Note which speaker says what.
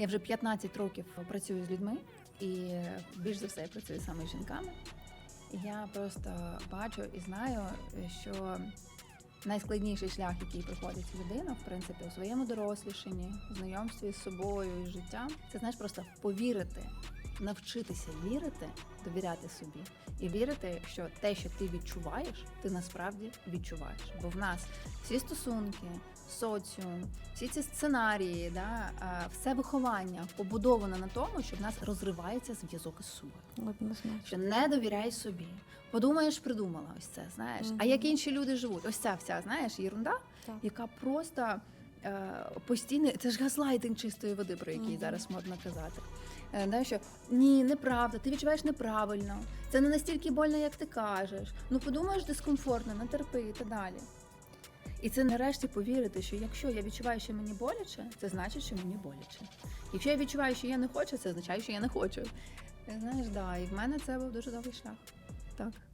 Speaker 1: Я вже 15 років працюю з людьми, і більш за все я працюю саме з жінками. Я просто бачу і знаю, що найскладніший шлях, який проходить людина, в принципі, у своєму дорослішанні, знайомстві з собою і життям, це знаєш просто повірити, навчитися вірити, довіряти собі і вірити, що те, що ти відчуваєш, ти насправді відчуваєш. Бо в нас всі стосунки, соціум, всі ці сценарії, да, все виховання побудовано на тому, що в нас розривається зв'язок із собою. Що не довіряй собі. Подумаєш, придумала ось це, знаєш. А як інші люди живуть? Ось ця вся, знаєш, єрунда,
Speaker 2: Так.
Speaker 1: яка просто е, постійно, це ж газлайтинг чистої води, про який
Speaker 2: Мгм.
Speaker 1: зараз модно казати. Е, да, що ні, неправда, ти відчуваєш неправильно, це не настільки больно, як ти кажеш. Ну подумаєш дискомфортно, не терпи і так далі. І це нарешті повірити, що якщо я відчуваю, що мені боляче, це значить, що мені боляче. Якщо я відчуваю, що я не хочу, це означає, що я не хочу. Знаєш, да, і в мене це був дуже довгий шлях. Так.